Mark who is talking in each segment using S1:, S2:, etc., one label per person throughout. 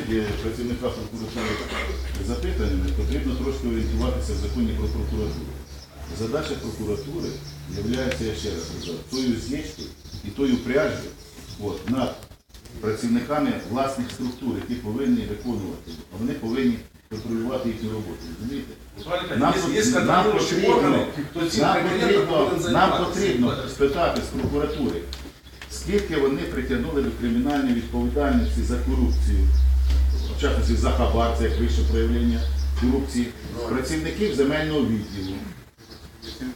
S1: грузить працівника прокуратури запитаннями, потрібно трошки орієнтуватися в законі про прокуратуру. Задача прокуратури є, я ще раз кажу, тою зєчкою і тою пряжею от, над працівниками власних структур, які повинні виконувати, а вони повинні контролювати їхню роботу. Розумієте? Нам, нам потрібно, нам потрібно, нам потрібно спитати з прокуратури, скільки вони притягнули до кримінальної відповідальності за корупцію, в частності за хабар, це як вище проявлення корупції, працівників земельного відділу,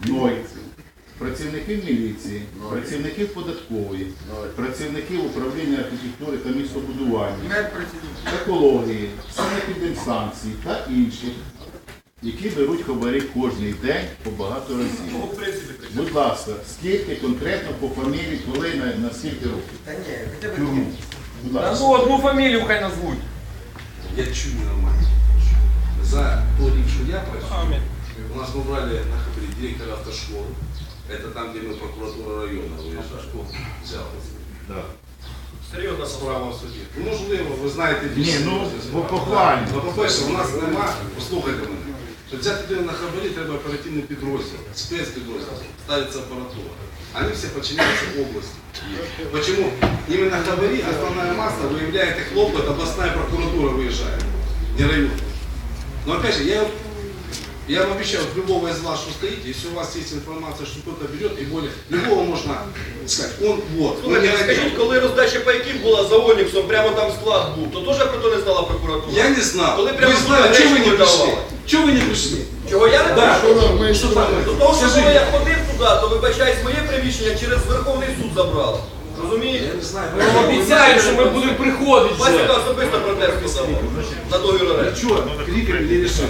S1: ноль, працівників міліції, працівників податкової, працівників управління архітектури та містобудування, екології, санепідемстанції та інших, які беруть хабарі кожний день по багато разів. Будь ласка, скільки конкретно по фамілії, коли на, на скільки років?
S2: Та ні, хоча б
S1: Будь ласка.
S3: ну одну фамілію хай назвуть.
S4: Я чую нормально. За то рік, що я працюю, у нас мы брали на хабре директора автошколы. Это там, где мы прокуратура района выезжали. Взял.
S1: Да.
S3: Серйозно
S4: Справа в суді. Ну, можливо, ви знаєте
S1: Ні,
S4: більше.
S1: ну,
S4: можете
S1: бо
S4: знати.
S1: похвально.
S4: Ну, по-перше, у нас нема, послухайте мене. Щоб взяти людину на хабарі, треба оперативний підрозділ, спецпідрозділ, ставиться апаратура. Они все подчиняются области. Почему? Именно хабари основная масса выявляет их хлопот, областная прокуратура выезжает, не район. Но опять же, я, я вам обещаю, вот любого из вас, что стоите, если у вас есть информация, что кто-то берет, и более, любого можно сказать, он вот, он не
S3: Слухайте,
S4: один.
S3: скажіть, коли роздача пайків була за Оніксом, прямо там склад був, то теж про то не знала прокуратура?
S4: Я не знал.
S3: Коли
S4: Вы
S3: прямо
S4: знали,
S3: сюди
S4: чего вы не
S3: речі
S4: пришли?
S3: видавали?
S4: Чего вы не пришли?
S3: Чого я не
S4: Да,
S3: прийшов?
S4: мы что там?
S3: До того, що
S4: Скажи.
S3: коли я ходив туди, то вибачаюсь, моє приміщення через Верховний суд забрали. Розумієте?
S4: Я не знаю.
S5: Обіцяють, що ми будемо приходити. вже.
S3: Василька особисто протест писав на договір оренди.
S4: Что, криком не решим?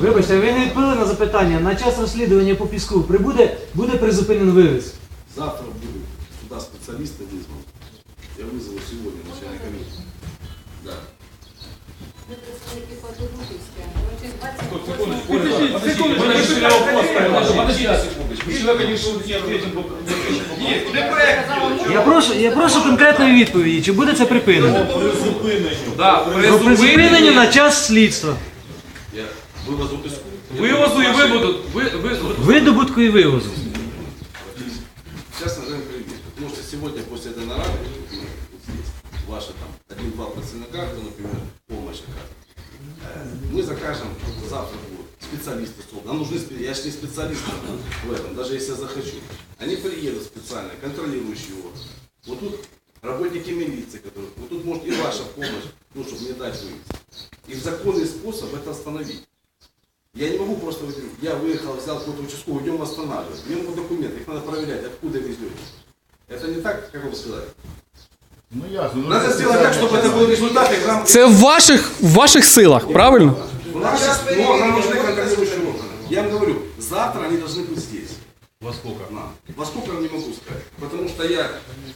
S6: Вибачте, ви не відповіли на запитання. На час розслідування по піску прибуде, буде призупинений вивіз.
S4: Завтра будут сюда специалисты вызваны. Я вызову сегодня начальник
S6: Я прошу, я прошу конкретної відповіді, чи буде це припинено?
S5: Да,
S6: Про
S5: призупинення
S6: призупинення на час слідства.
S4: Я вывозу песку.
S5: вивозу і виводу. Ви, ви,
S6: Видобутку і вивозу.
S4: Сейчас назовем пример. Потому что сегодня после этой нарады, ну, вот здесь, ваши там один-два пацанака, кто, например, помощь оказывает. Э, Мы закажем, завтра будут Специалисты с опытом. Нам нужны, я же не специалист в этом, даже если я захочу. Они приедут специально, контролирующие его. Вот тут работники милиции, которые, вот тут может и ваша помощь, ну, чтобы не дать выезд. И в законный способ это остановить. Я не могу просто, вот, я выехал, взял какой-то участковый, идем останавливать. Мне могут документы, их надо проверять, откуда везете. Это не так, как вам сказать.
S1: Ну ясно. ну,
S4: Надо сделать так, чтобы это был результат, и нам...
S5: Це в ваших, в ваших силах, правильно?
S4: У нас сейчас, но нам нужны контролирующие органы. Я вам говорю, завтра они должны быть здесь. Во сколько? На. Во сколько я не могу сказать. Потому что я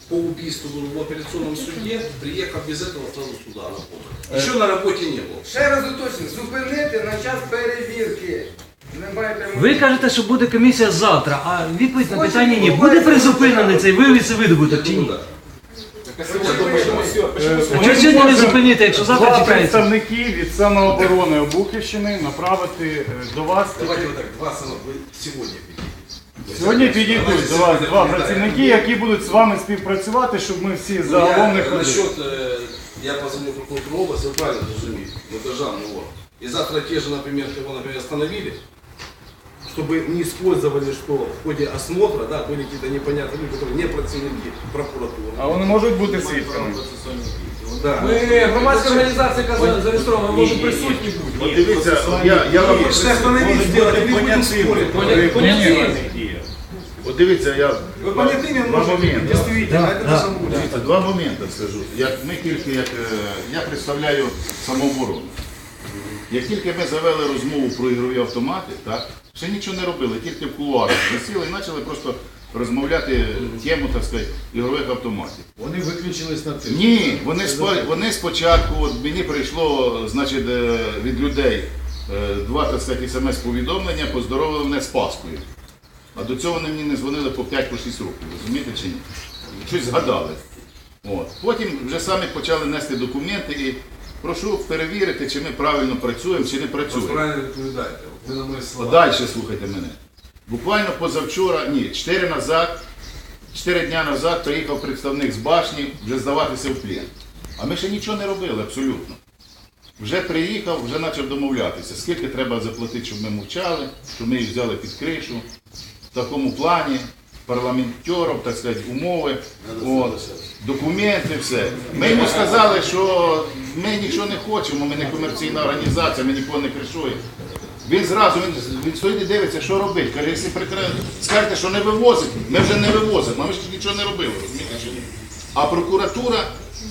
S4: по убийству был в апелляционном суде, приехал без этого сразу сюда на похорон. Еще на работе не был.
S2: Ще раз уточню, зупинити на час перевірки. Немає прямої.
S6: Ви кажете, що буде комісія завтра, а відповідь на питання ні. Буде призупинений цей вивіз і видобуток чи ні?
S4: Да.
S6: А чого сьогодні не зупинити, якщо завтра
S7: Два
S6: чекається?
S7: представники від самооборони Обухівщини направити е, до вас.
S4: Давайте вот так, два сына вы сегодня пидите.
S7: Сьогодні підійдуть до вас два працівники, які будуть з вами співпрацювати, щоб ми всі загалом не
S4: Ну, я,
S7: ходили.
S4: насчет, э, я позвоню прокуратуру области, вы правильно разумеете, мы державный орган. И завтра те же, например, кого, например, остановили, чтобы не использовали, что в ходе осмотра, да, были какие-то непонятные люди, которые не противники прокуратуры.
S7: А вони можуть бути свідками.
S4: Да.
S5: Ми громадська організація, яка зареєстрована, може присутні бути.
S1: От дивіться, я, я вам
S4: Если остановить, сделать, они будут спорить.
S1: От дивіться, я
S4: Вы понятыми
S1: два
S4: можете,
S1: моменти.
S4: действительно, это должно быть.
S1: Дивіться, Два моменти скажу. Як ми тільки як е, я представляю самооборону. Як тільки ми завели розмову про ігрові автомати, так, ще нічого не робили, тільки в кулуарах засіли і почали просто розмовляти тему, так сказати, ігрових автоматів.
S8: Вони виключились на тим.
S1: Ні, вони, спо- вони спочатку, от мені прийшло значить, е, від людей е, два так сказати, смс-повідомлення, поздоровили мене з Паскою. А до цього вони мені не дзвонили по 5-6 років, розумієте чи ні? Щось згадали. От. Потім вже самі почали нести документи і прошу перевірити, чи ми правильно працюємо, чи не працюємо.
S4: Правильно відповідаєте. Ви на мої слова.
S1: Далі слухайте мене. Буквально позавчора, ні, 4 назад, 4 дня назад приїхав представник з башні вже здаватися в плен. А ми ще нічого не робили абсолютно. Вже приїхав, вже почав домовлятися, скільки треба заплатити, щоб ми мовчали, щоб ми їх взяли під кришу. В такому плані парламентерів, так сказати, умови, от, документи, все. Ми йому сказали, що ми нічого не хочемо, ми не комерційна організація, ми нікого не кришуємо. Він зразу він, він стоїть і дивиться, що робить. Каже, якщо прикра... скажете, що не вивозить, ми вже не вивозимо, ми ж нічого не робили, розумієте чи ні? А прокуратура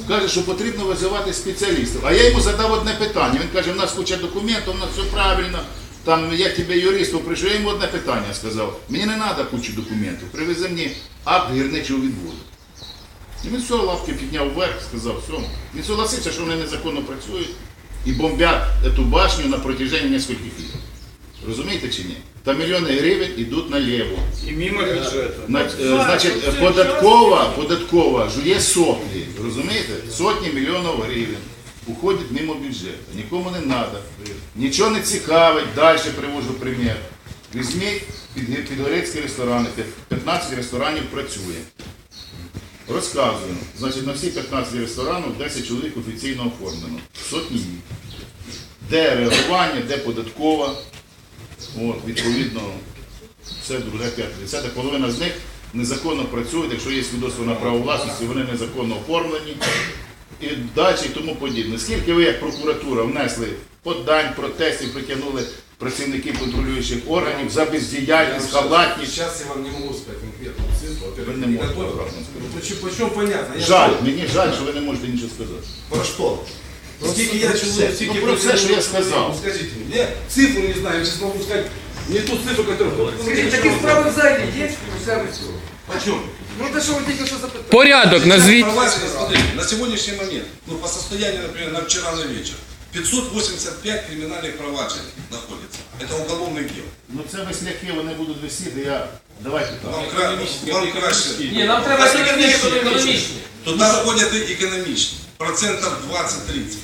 S1: каже, що потрібно визивати спеціалістів. А я йому задав одне питання. Він каже, в нас куча документів, у нас все правильно. Там я тебе юристу прийшов, я йому одне питання сказав. Мені не треба кучу документів, привези мені акт гірничого відводу. І він все, лапки підняв вверх, сказав, все. Він согласився, що вони незаконно працюють і бомбять цю башню на протяжении нескольких лет. Розумієте чи ні? Та мільйони гривень йдуть наліво.
S7: І мимо бюджету.
S1: На- е, Значить, податкова, податкова жує соплі, розумієте? Сотні мільйонів гривень уходять мимо бюджету. Нікому не треба. Нічого не цікавить. Далі привожу примір. Візьміть під, підгорецькі ресторани, 15 ресторанів працює. Розказую. Значить, на всі 15 ресторанів 10 чоловік офіційно оформлено. Сотні. Де реагування, де податкова. От, відповідно, все друге п'яте. Десяте половина з них незаконно працюють, якщо є свідоцтво на право власності, вони незаконно оформлені і далі і тому подібне. Скільки ви, як прокуратура, внесли подань, протестів, притягнули працівників контролюючих органів за бездіяльність, халатність.
S4: Сейчас я вам не могу сказать конкретную цифру. Во-первых,
S1: не
S4: не
S1: можете.
S4: Ну, почему- Почему понятно? Я
S1: Жаль, мені жаль, що ви не можете нічого сказати.
S4: Про что? Скільки я чоловік, скільки
S1: Ну, про все, що я сказав.
S4: Скажите мне, я цифру не знаю, я сейчас могу сказать не ту цифру, которую...
S2: Скажіть, такі справи взагалі є? Саме цього.
S4: Почему?
S2: Ну те, що ви тільки що запитали.
S8: Порядок назвіть.
S9: Согласен, смотрите, на сегодняшний момент, ну по состоянию, например, на вчера на вечер, 585 криминальных проваджений находится. Это уголовных дел.
S1: Ну це весляки, вони будуть висіти, я... Давайте так.
S9: Вам, кра... вам краще.
S5: Ні, нам треба економічні, економічні.
S9: Туда входят и экономичные. Процентов 20-30.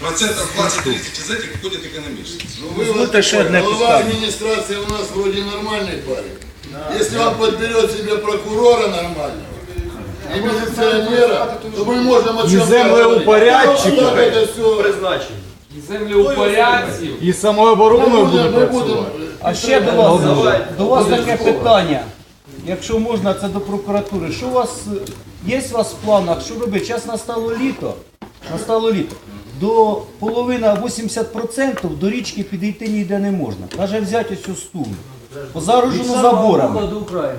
S9: Процентов 20-30 из этих входят экономичные.
S10: Дозвольте ще одне Голова адміністрації у нас вроде нормальный парень. Если он подберет себе прокурора нормального и милиционера, то мы можем о
S7: І
S10: чем
S7: землеупорядчика.
S10: это все.
S5: І землеупорядців.
S7: І самообороною буде
S10: Мы будем
S7: працювати.
S11: А ще до вас, до вас таке питання. Якщо можна, це до прокуратури. Що у вас е, є у вас в планах, що робити? Зараз настало літо. Настало літо. До половини 80% до річки підійти ніде не можна. Каже, взяти ось цю стугну. Позагорожено заборами.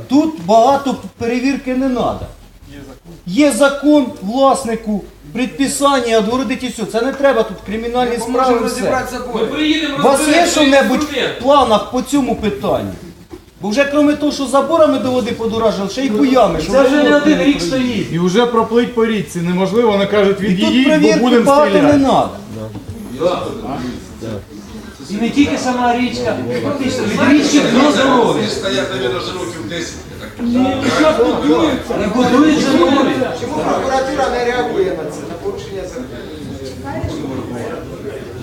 S11: Тут багато перевірки не треба. Є закон власнику, предписання, відгородити все. Це не треба тут кримінальні
S2: Ми
S11: справи.
S2: можемо
S11: все.
S2: розібрати
S5: Ми
S2: забори.
S5: приїдемо
S11: У вас є що-небудь в планах по цьому питанню? Бо вже крім того, що заборами до води подорожили, ще й буями.
S6: Це вже не один рік стоїть.
S7: І вже проплить по річці неможливо, вони кажуть,
S11: І тут
S7: бо
S11: перевірки
S7: будемо
S11: багато не
S7: стріляти.
S11: треба.
S6: І не тільки сама річка, фактично від річки до здоров'я.
S9: Они стоят, наверное, уже років 10. я так понимаю.
S6: І нові.
S2: Чому прокуратура не реагує на це, на порушення закону?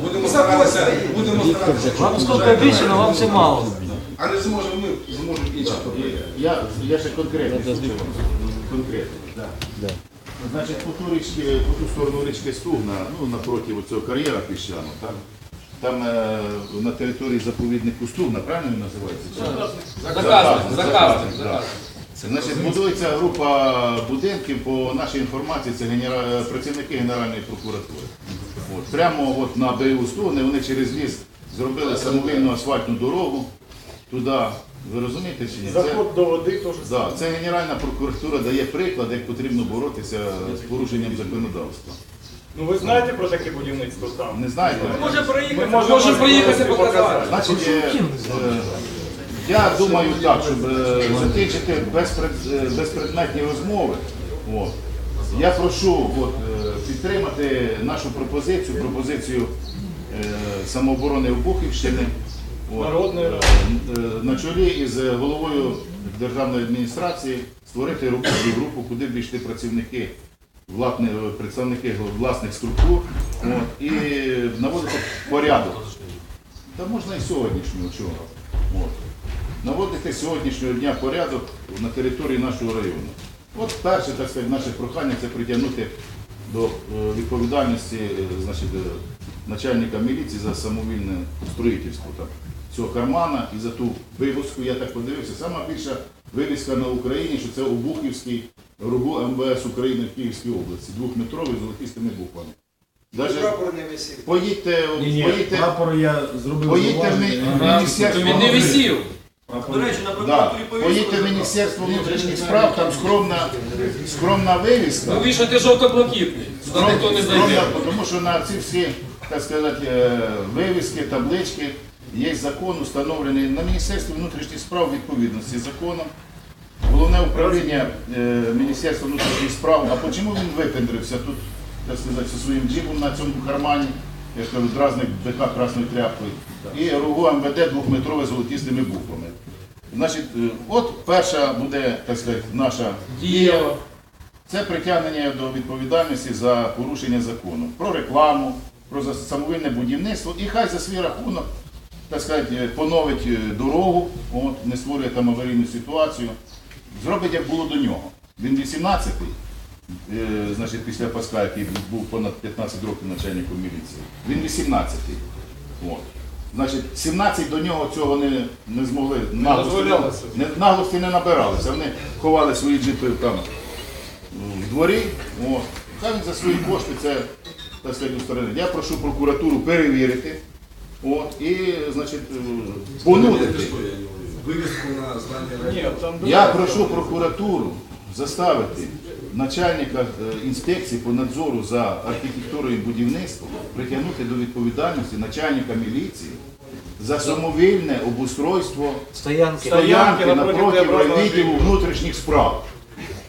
S9: Будемо старатися, будемо старатися.
S6: Вам скільки більше, але вам все мало.
S9: А не зможемо ми, зможуть інші.
S1: Я, я ще конкретно. Конкретно. Да. Значить, по ту, річки, по ту сторону річки Стугна, ну, напроти цього кар'єра піщаного, там, там е, на території заповіднику Стугна, правильно він називається?
S5: Заказник, заказник,
S1: да. Значить, будується група будинків, по нашій інформації, це генера... працівники Генеральної прокуратури. От, прямо от на берегу Стугни вони через ліс зробили самовільну асфальтну дорогу туди. Ви розумієте чи ні? Це-
S7: Заход до води теж.
S1: Да, це Генеральна прокуратура дає приклад, як потрібно боротися з порушенням законодавства.
S7: Ну ви знаєте про таке будівництво там?
S1: Не знаєте?
S5: Може проїхати,
S7: Ми
S5: може проїхати показати.
S1: Значить, е, е, я думаю так, щоб е, закінчити безпред- е, безпредметні розмови. От. Я прошу от, е, підтримати нашу пропозицію, пропозицію е, самооборони Обухівщини. От,
S7: Народної
S1: е, на чолі із головою державної адміністрації створити робочу групу, куди б йшли працівники, власне, е, представники власних структур от, і наводити порядок. Та можна і сьогоднішнього чого. От. Наводити сьогоднішнього дня порядок на території нашого району. От перше, так сказати, наше прохання це притягнути до е, відповідальності е, значить, е, начальника міліції за самовільне строїтельство цього кармана і за ту вивозку, я так подивився, сама більша вивізка на Україні, що це Обухівський РУГУ МВС України в Київській області, двохметровий з золотистими буквами. Даже
S2: Прапор не висів.
S1: поїдьте, поїдьте,
S7: прапор я зробив.
S1: поїдьте в мі- в міністерство.
S5: Він не висів.
S3: До речі, на
S1: Да.
S3: прокуратурі
S1: Поїдьте в. Міністерство внутрішніх справ, там скромна, скромна вивіска.
S5: Ви вішайте жовто-блакитний. Сюди ніхто не зайде.
S1: Скромна, тому що на ці всі, так сказати, е, вивіски, таблички є закон, установлений на Міністерстві внутрішніх справ відповідності законом. Головне управління е, Міністерства внутрішніх справ. А чому він випендрився тут, так сказати, зі своїм джипом на цьому кармані, як кажуть, дразник БК красною тряпкою, і РУГО МВД двохметрове золотистими буквами. Значить, е, от перша буде, так сказати, наша
S5: Дієво.
S1: це притягнення до відповідальності за порушення закону, про рекламу, про самовільне будівництво і хай за свій рахунок, так сказати, е, поновить е, дорогу, от, не створює там аварійну ситуацію. Зробить, як було до нього. Він 18-й, е, значить, після Паска, який був понад 15 років начальником міліції. Він 18-й. От. Значить, 17 до нього цього не, не змогли наглості, не, наглості не набиралися. Вони ховали свої джипи там в дворі. Хай він за свої кошти це так сказати, устранить. Я прошу прокуратуру перевірити от, і значить, понудити.
S4: Вывеску на здание
S7: Ні,
S1: Я прошу прокуратуру заставити начальника е, інспекції по надзору за архітектурою і будівництвом притягнути до відповідальності начальника міліції за самовільне обустройство
S6: Стоянки.
S1: стоянки
S7: напроти
S1: напроти відділу внутрішніх справ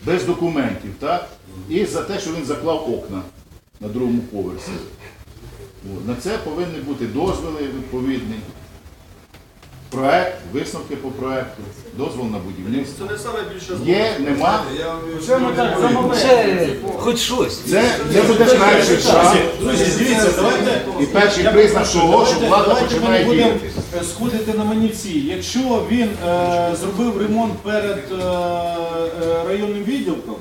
S1: без документів, так? І за те, що він заклав окна на другому поверсі. На це повинні бути дозволи відповідні, проект, висновки по проекту, дозвол на будівництво.
S3: Це не саме більше
S1: Є, нема.
S7: Це ми так замовляємо.
S6: Хоч щось.
S1: Це, це буде перший шаг
S7: Друзі, дивіться, давайте
S1: і перший признак того, що влада
S7: ми
S1: починає
S7: будемо
S1: діяти.
S7: е, сходити на манівці. Якщо він е, зробив ремонт перед е, е, районним відділком,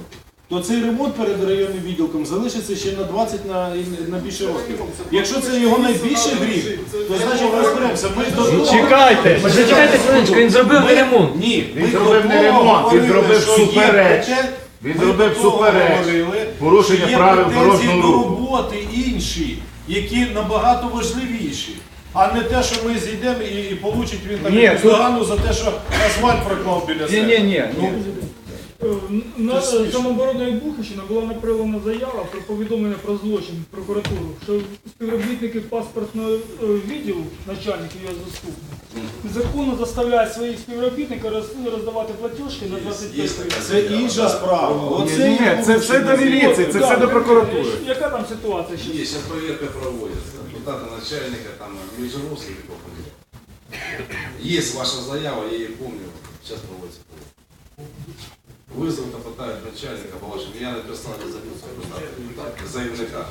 S7: то цей ремонт перед районним відділком залишиться ще на 20 на, на більше років. Якщо це його найбільший гріх, то значить розберемося. Ми до того-
S11: Чекайте!
S6: Зачекайте хвилиночку, він зробив
S7: Ми-
S6: ремонт.
S7: Ні,
S1: Він
S7: ми
S1: зробив
S7: до
S1: не
S7: того
S1: ремонт, він
S7: говорили,
S1: зробив
S7: що є
S1: супереч. Він
S7: ми
S1: зробив
S7: до того
S1: супереч.
S7: говорили,
S1: Порушення
S7: що є
S1: правил
S7: претензії
S1: дорожнього
S7: до
S1: руху.
S7: роботи інші, які набагато важливіші. А не те, що ми зійдемо і, і получить він там
S11: Ні,
S7: якусь
S11: тут-
S7: догану за те, що асфальт проклав біля себе.
S11: Ні, ні, ні.
S7: Ну,
S8: На самооборонної Бухищина була направлена заява про повідомлення про злочин в прокуратуру, що співробітники паспортного е, відділу, начальник його заступник, законно заставляють своїх співробітників роздавати платіжки на 25 гривень.
S7: це інша справа. Оце
S11: Ні,
S7: є
S11: це все до міліції, це все до прокуратури.
S8: Яка там ситуація ще?
S4: Есть, сейчас проверка проводится. Куда-то начальника, там, какой Есть ваша заява, я ее помню. Сейчас проводится Вызов хватает начальника по вашему. Я написал резолюцию просто заявника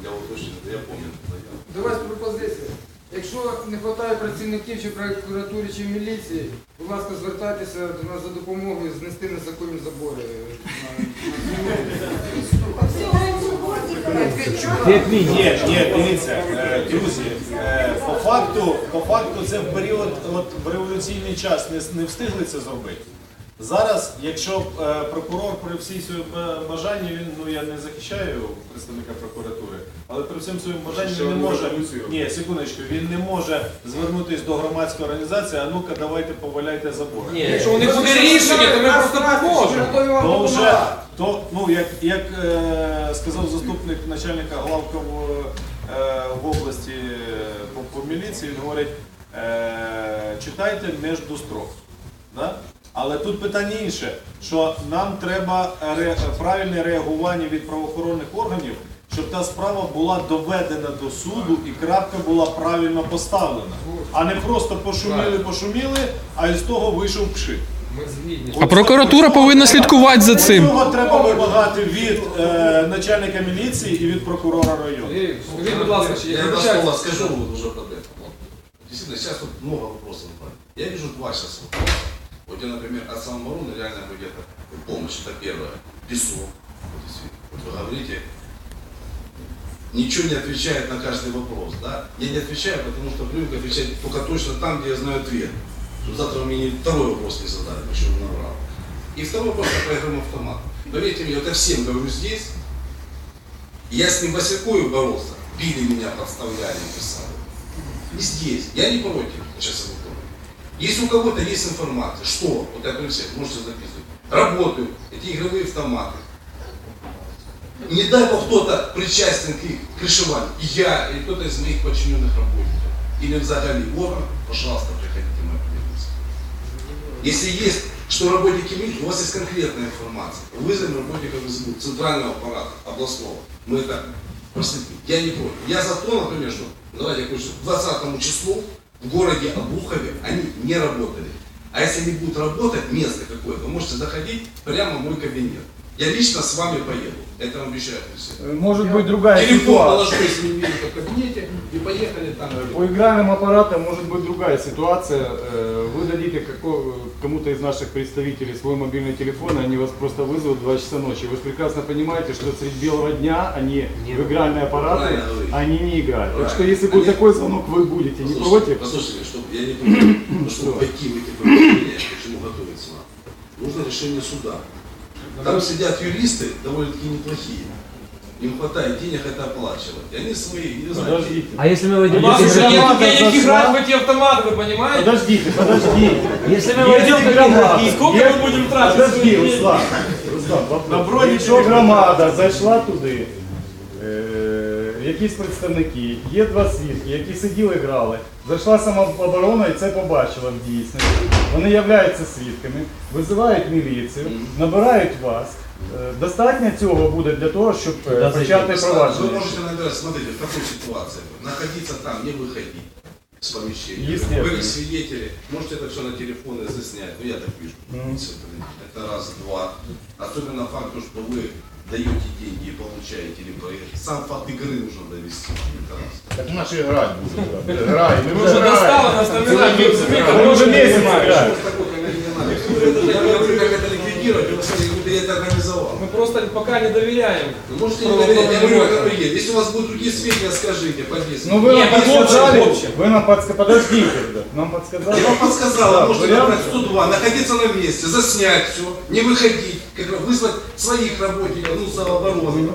S4: для уточнения. Я помню эту.
S2: До вас пропозиція. Якщо не вистачає працівників чи в прокуратурі, чи в міліції, будь ласка, звертайтеся до нас за допомогою знести незаконні забори.
S7: Ні, ні, дивіться, е, друзі, е, по факту, по факту це в період, от в революційний час не, не встигли це зробити. Зараз, якщо е, прокурор при всій своєму ба- бажанні, він, ну я не захищаю представника прокуратури, але при всьому своєму бажанні він не може, ні, секундочку, він не може звернутися до громадської організації, а ну-ка давайте поваляйте забори.
S5: Ні, якщо у них буде рішення, то ми просто поможемо.
S2: Готові
S7: То вже, то, ну, як, як е, сказав заступник начальника главка в, е, в області по, по міліції, він говорить, е, читайте між строк. Да? Але тут питання інше, що нам треба ре, правильне реагування від правоохоронних органів, щоб та справа була доведена до суду і крапка була правильно поставлена. А не просто пошуміли, пошуміли, а із того вийшов пшик.
S12: А прокуратура повинна слідкувати за цим.
S7: Цього треба вимагати від е, начальника міліції і від прокурора району.
S2: Скажіть, будь ласка,
S4: Я
S2: я
S4: два слова скажу вот уже под это. Действительно, сейчас тут много вопросов. Я вижу два сейчас вопроса. Вот я, например, от самообороны реально будет это помощь, это первое. Песок. Вот, вы говорите, ничего не отвечает на каждый вопрос, да? Я не отвечаю, потому что привык отвечать только точно там, где я знаю ответ. Чтобы завтра мне не- второй вопрос не задали, почему набрал. И второй вопрос по игровым автоматам. Поверьте мне, вот я всем говорю здесь, я с ним Василькою боролся, били меня, подставляли, писали. И здесь. Я не против, сейчас я. Если у кого-то есть информация, что, вот я всем, можете записывать, работают эти игровые автоматы, не дай бог кто-то причастен к их крышеванию, я или кто-то из моих подчиненных работников, или взагалі орган, пожалуйста, приходите мою полицию. Если есть, что работники милиции, у вас есть конкретная информация, вызовем работников МУ, центрального аппарата, областного, мы это проследим. Я не против. Я за то, например, что, давайте я кончу, к 20 числу в городе Обухове они не работали. А если они будут работать, место какое-то, можете заходить прямо в мой кабинет. Я лично с вами поеду. Это обещаю. Алексей.
S11: Может быть другая
S4: Телефон
S11: ситуация.
S4: положу, если не видите в кабинете, и поехали там.
S13: По игральным аппаратам может быть другая ситуация. Э, Вы дадите кому-то из наших представителей свой мобильный телефон, и они вас просто вызовут в 2 часа ночи. Вы прекрасно понимаете, что средь белого дня они в игральные аппараты,
S4: Правильно говорите.
S13: они не играют. Так что
S4: Правильно.
S13: если будет
S4: Они-
S13: такой звонок, вы будете не
S4: Послушайте,
S13: против?
S4: Послушайте, чтобы я не против, чтобы войти в эти к чему готовиться надо, нужно решение суда. Там сидят юристы довольно-таки неплохие. Им хватает денег это оплачивать. И они свои, не знаю.
S6: А если мы
S8: У
S6: войдем
S8: вас
S6: в
S8: уже
S6: такие-
S8: нет денег
S13: зашла.
S8: играть в эти автоматы, вы понимаете?
S13: Подождите, подождите.
S6: Если мы войдем
S13: громада.
S6: игроки,
S8: Сколько мы будем тратить
S13: Подожди? Руслан. Руслан, вопрос. На бронічок громада зайшла туди. Е, якісь представники, є два свідки, які сиділи грали. Зайшла самооборона і це побачила в дійсності. Вони являються свідками, визивають міліцію, набирають вас. Е, Достатньо цього буде для того, щоб е, почати
S4: Вы
S13: провадження.
S4: можете набирать, смотрите, в какой ситуации. Находиться там, не выходить с помещения.
S13: Естественно.
S4: Вы как свидетели, можете это все на телефоны заснять. Ну, я так вижу. Это раз, два. Особенно факт, то, что вы даете деньги и получаете или проиграете. Сам факт игры нужно довести. Это раз.
S1: Так наші грати будуть. Граємо. Ми
S8: Уже достало нас номинально, разумеете,
S13: Ми вже
S4: это организовал.
S8: Мы просто пока не доверяем.
S4: Вы можете не доверять, я говорю, как есть. Если у вас будут другие сведения, скажите, подвесите.
S13: Ну вы
S8: Нет,
S13: нам подсказали, вы нам подсказали, подождите, нам подсказали.
S4: Я вам подсказал,
S13: Да,
S4: вы можете набрать 102, находиться на месте, заснять все, не выходить, как раз вызвать своих работников, ну, самообороны.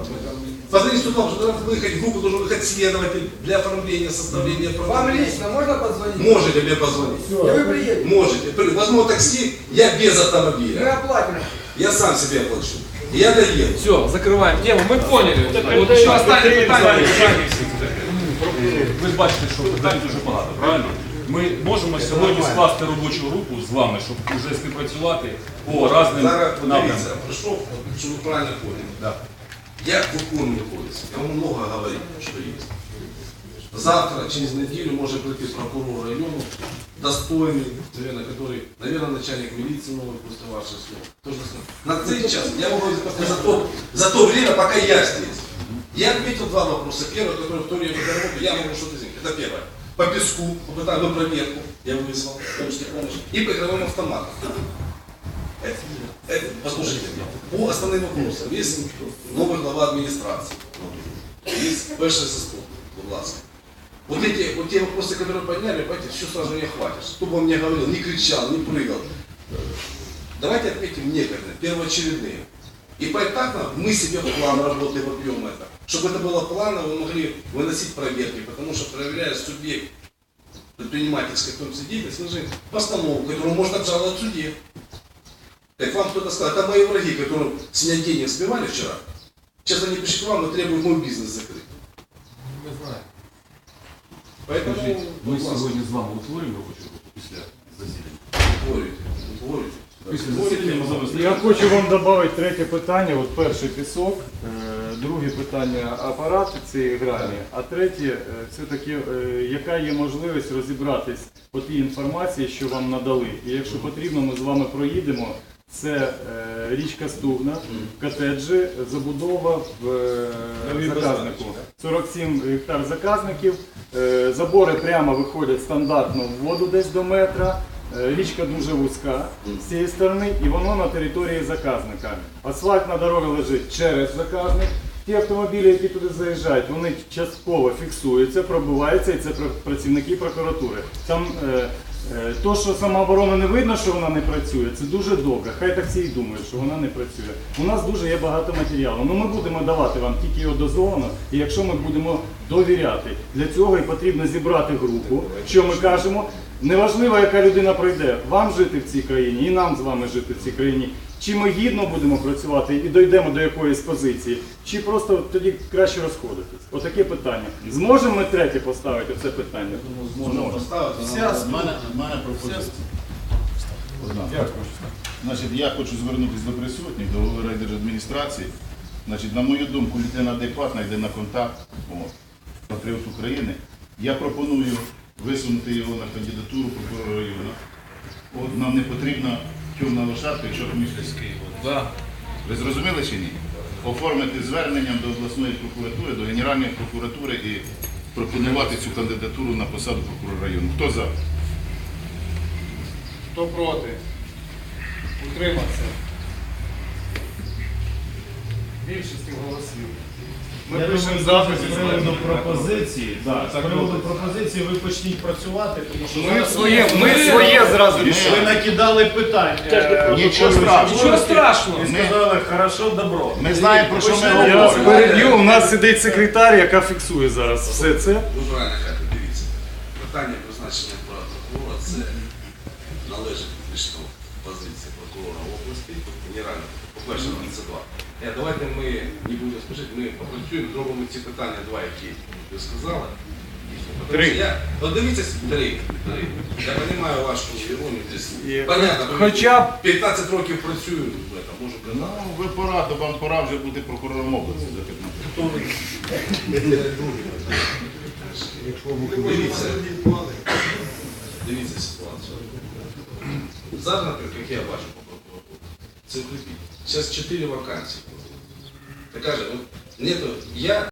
S4: Позвонить 102, что должен выехать, в группу должен выехать следователь для оформления, составления
S2: Вам
S4: протокола.
S2: лично можно позвонить?
S4: Можете мне позвонить.
S2: И вы приедете.
S4: Можете. Возьму такси, я без
S2: Мы
S4: автомобиля.
S2: оплатим.
S4: Я сам себе оплачу. И я доеду.
S8: Все, закрываем тему. Мы поняли. Вот еще останется питание.
S14: Ви ж бачите, що питань дуже багато, правильно? Ми можемо сьогодні скласти робочу групу з вами, щоб вже співпрацювати по разним
S4: Зараз
S14: напрямкам.
S4: подивіться, прийшов, щоб ви правильно поняли.
S14: Да.
S4: Я выполню кодекс. Я вам много говорю, что есть. Завтра, через неделю, может прийти прокурор района, достойный, наверное, который, наверное, начальник милиции новый после ваших слов. Тоже на цей час я могу за то, за то время, пока я здесь. Я отметил два вопроса. Первый, который в то время работаю, я могу что-то сделать. Это первое. По песку, попытаю проверку, я вызвал, помощник помощи, и по игровым автоматам. Это, это, послушайте по основным вопросам, есть новый глава администрации, есть перший заступник, ласка. Вот эти вот те вопросы, которые подняли, понимаете, все сразу не хватишь. Кто бы мне говорил, не кричал, не прыгал. Давайте отметим некоторые, первоочередные. И поэтапно мы себе в план работы вобьем это. Чтобы это было планово, вы могли выносить проверки, потому что проверяя субъект предпринимательской числе деятельности, мы же постановку, которую можно обжаловать в суде. Как вам кто-то сказал, это мои враги, которым с меня денег сбивали вчера. Сейчас они пришли к вам и требуют мой бизнес закрыть.
S2: Мы знаем.
S4: Поэтому,
S14: Скажіть, Ми
S4: будь ласка,
S14: сьогодні з вами утворюємо робочу групу після засідання.
S4: утворюйте, утворюйте.
S14: Після засідання ми з вами
S13: Я хочу вам додати третє питання. От перший пісок. Е, друге питання апарати цієї грані, а третє е, все-таки, е, яка є можливість розібратись по тій інформації, що вам надали. І якщо потрібно, ми з вами проїдемо. Це е, річка Стугна, котеджі, забудова в е, заказнику. 47 гектар заказників. Е, забори прямо виходять стандартно в воду десь до метра. Е, Річка дуже вузька з цієї сторони, і воно на території заказника. Асфальтна дорога лежить через заказник. Ті автомобілі, які туди заїжджають, вони частково фіксуються, пробиваються, і це пр- працівники прокуратури. Там то, що самооборона не видно, що вона не працює, це дуже добре. Хай так всі і думають, що вона не працює. У нас дуже є багато матеріалу. Ну ми будемо давати вам тільки його дозовано, і якщо ми будемо довіряти, для цього і потрібно зібрати групу, що ми кажемо. Неважливо, яка людина пройде, вам жити в цій країні і нам з вами жити в цій країні. Чи ми гідно будемо працювати і дійдемо до якоїсь позиції, чи просто тоді краще розходитись? Отаке питання. Зможемо ми третє поставити це питання?
S1: Можемо поставити.
S13: Вся
S1: В мене, в мене пропозиція. Одна. Значить, я хочу звернутися до присутніх, до голови райдержадміністрації. Значить, на мою думку, людина адекватна, йде на контакт. О, патріот України. Я пропоную висунути його на кандидатуру прокурора району. От нам не потрібна тюрна лошадка, якщо з Києва. Ви зрозуміли чи ні? Оформити зверненням до обласної прокуратури, до Генеральної прокуратури і пропонувати цю кандидатуру на посаду прокурора району. Хто за?
S2: Хто проти? Утримався. Більшістю голосів. Ми
S7: Я
S2: пишемо
S7: думаю,
S2: запис
S7: з приводу пропозиції, да, з приводу пропозиції ви почніть працювати, тому що
S2: Ми
S7: зараз-
S2: своє- ми своє зразу
S7: ви накидали питань. е,
S1: Нічого страшного. Нічого
S5: страшного.
S7: І сказали, хорошо, добро.
S1: Ми знаємо, про що ми
S13: Я вас
S1: говоримо.
S13: переб'ю, у нас сидить секретар, яка фіксує зараз все це.
S4: Ви правильно кажете, дивіться. Питання призначення прокурора це належить фактично позиції прокурора області, генерального. По-перше, це два. Е, Давайте ми не будемо спішити, ми попрацюємо, зробимо ці питання два, які ви сказали.
S13: Три.
S4: дивіться, три, три. Я розумію вашу іронію десь. Понятно,
S13: Хоча б
S4: 15 років працюю в этом, можу
S1: Ну,
S4: казати.
S1: ви пора, то вам пора вже бути прокурором області за 15
S4: Дивіться, дивіться ситуацію. Зараз, наприклад, як я бачу по прокуратуру, це укріпіть. Зараз 4 вакансії. Так каже, от, нету, я